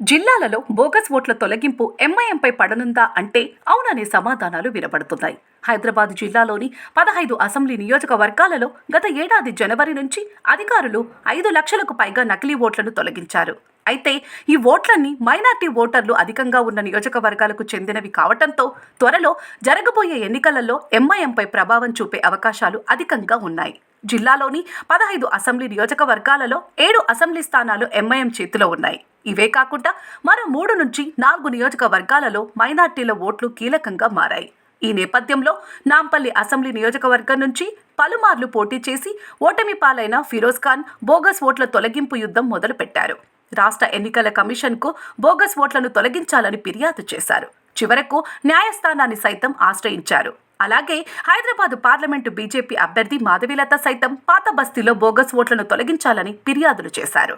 జిల్లాలలో బోగస్ ఓట్ల తొలగింపు ఎంఐఎంపై పడనుందా అంటే అవుననే సమాధానాలు వినబడుతున్నాయి. హైదరాబాద్ జిల్లాలోని పదహైదు అసెంబ్లీ నియోజకవర్గాలలో గత ఏడాది జనవరి నుంచి అధికారులు ఐదు లక్షలకు పైగా నకిలీ ఓట్లను తొలగించారు. అయితే ఈ ఓట్లన్నీ మైనార్టీ ఓటర్లు అధికంగా ఉన్న నియోజకవర్గాలకు చెందినవి కావటంతో త్వరలో జరగబోయే ఎన్నికలలో ఎంఐఎంపై ప్రభావం చూపే అవకాశాలు అధికంగా ఉన్నాయి. జిల్లాలోని పదహైదు అసెంబ్లీ నియోజకవర్గాలలో ఏడు అసెంబ్లీ స్థానాలు ఎంఐఎం చేతిలో ఉన్నాయి. ఇవే కాకుండా మరో మూడు నుంచి నాలుగు నియోజకవర్గాలలో మైనార్టీల ఓట్లు కీలకంగా మారాయి. ఈ నేపథ్యంలో నాంపల్లి అసెంబ్లీ నియోజకవర్గం నుంచి పలుమార్లు పోటీ చేసి ఓటమి పాలైన ఫిరోజ్ ఖాన్ బోగస్ ఓట్ల తొలగింపు యుద్ధం మొదలుపెట్టారు. రాష్ట్ర ఎన్నికల కమిషన్కు బోగస్ ఓట్లను తొలగించాలని ఫిర్యాదు చేశారు. చివరకు న్యాయస్థానాన్ని సైతం ఆశ్రయించారు. అలాగే హైదరాబాద్ పార్లమెంటు బీజేపీ అభ్యర్థి మాధవీలత సైతం పాత బస్తీలో బోగస్ ఓట్లను తొలగించాలని ఫిర్యాదులు చేశారు.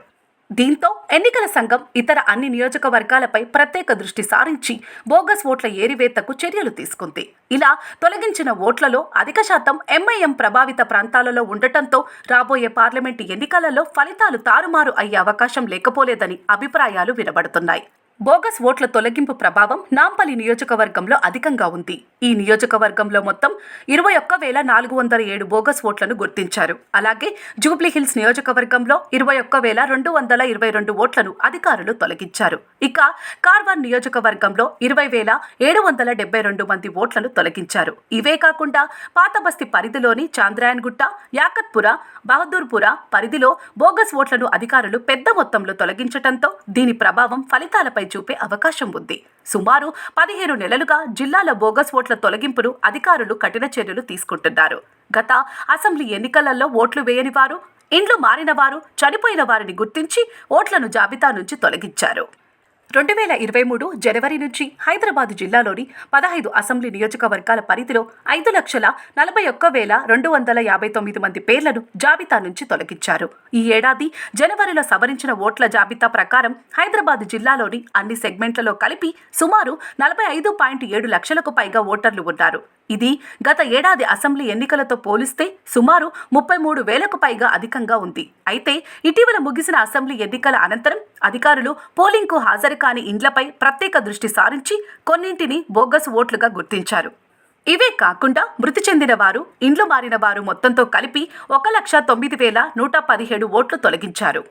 దీంతో ఎన్నికల సంఘం ఇతర అన్ని నియోజకవర్గాలపై ప్రత్యేక దృష్టి సారించి బోగస్ ఓట్ల ఏరివేతకు చర్యలు తీసుకుంది. ఇలా తొలగించిన ఓట్లలో అధిక శాతం ఎంఐఎం ప్రభావిత ప్రాంతాలలో ఉండటంతో రాబోయే పార్లమెంటు ఎన్నికలలో ఫలితాలు తారుమారు అయ్యే అవకాశం లేకపోలేదని అభిప్రాయాలు వినబడుతున్నాయి. బోగస్ ఓట్ల తొలగింపు ప్రభావం నాంపల్లి నియోజకవర్గంలో అధికంగా ఉంది. ఈ నియోజకవర్గంలో మొత్తం ఇరవై ఒక్క వేల నాలుగు వందల ఏడు బోగస్ ఓట్లను గుర్తించారు. అలాగే జూబ్లీహిల్స్ నియోజకవర్గంలో ఇరవై ఒక్క వేల రెండు వందల ఇరవై రెండు ఓట్లను అధికారులు తొలగించారు. ఇక కార్వార్ నియోజకవర్గంలో ఇరవై వేల ఏడు వందల డెబ్బై రెండు మంది ఓట్లను తొలగించారు. ఇవే కాకుండా పాతబస్తి పరిధిలోని చాంద్రాయన్గుట్ట యాకత్పుర బహదూర్పుర పరిధిలో బోగస్ ఓట్లను అధికారులు పెద్ద మొత్తంలో తొలగించడంతో దీని ప్రభావం ఫలితాలపై చూపే అవకాశం ఉంది. సుమారు పదిహేను నెలలుగా జిల్లాల బోగస్ ఓట్ల తొలగింపును అధికారులు కఠిన చర్యలు తీసుకుంటున్నారు. గత అసెంబ్లీ ఎన్నికలలో ఓట్లు వేయని వారు ఇండ్లు మారిన వారు చనిపోయిన వారిని గుర్తించి ఓట్లను జాబితా నుంచి తొలగించారు. రెండు వేల ఇరవై మూడు జనవరి నుంచి హైదరాబాద్ జిల్లాలోని పదహైదు అసెంబ్లీ నియోజకవర్గాల పరిధిలో ఐదు లక్షల నలభై ఒక్క వేల రెండు వందల యాభై తొమ్మిది మంది పేర్లను జాబితా నుంచి తొలగించారు. ఈ ఏడాది జనవరిలో సవరించిన ఓట్ల జాబితా ప్రకారం హైదరాబాద్ జిల్లాలోని అన్ని సెగ్మెంట్లలో కలిపి సుమారు నలభై ఐదు పాయింట్ ఏడు లక్షలకు పైగా ఓటర్లు ఉన్నారు. ఇది గత ఏడాది అసెంబ్లీ ఎన్నికలతో పోలిస్తే సుమారు ముప్పై మూడు వేలకు పైగా అధికంగా ఉంది. అయితే ఇటీవల ముగిసిన అసెంబ్లీ ఎన్నికల అనంతరం అధికారులు పోలింగ్కు హాజరు కాని ఇండ్లపై ప్రత్యేక దృష్టి సారించి కొన్నింటిని బోగస్ ఓట్లుగా గుర్తించారు. ఇవే కాకుండా మృతి చెందిన వారు ఇండ్లు మారిన వారు మొత్తంతో కలిపి ఒక లక్ష తొమ్మిది వేల నూట పదిహేడు ఓట్లు తొలగించారు.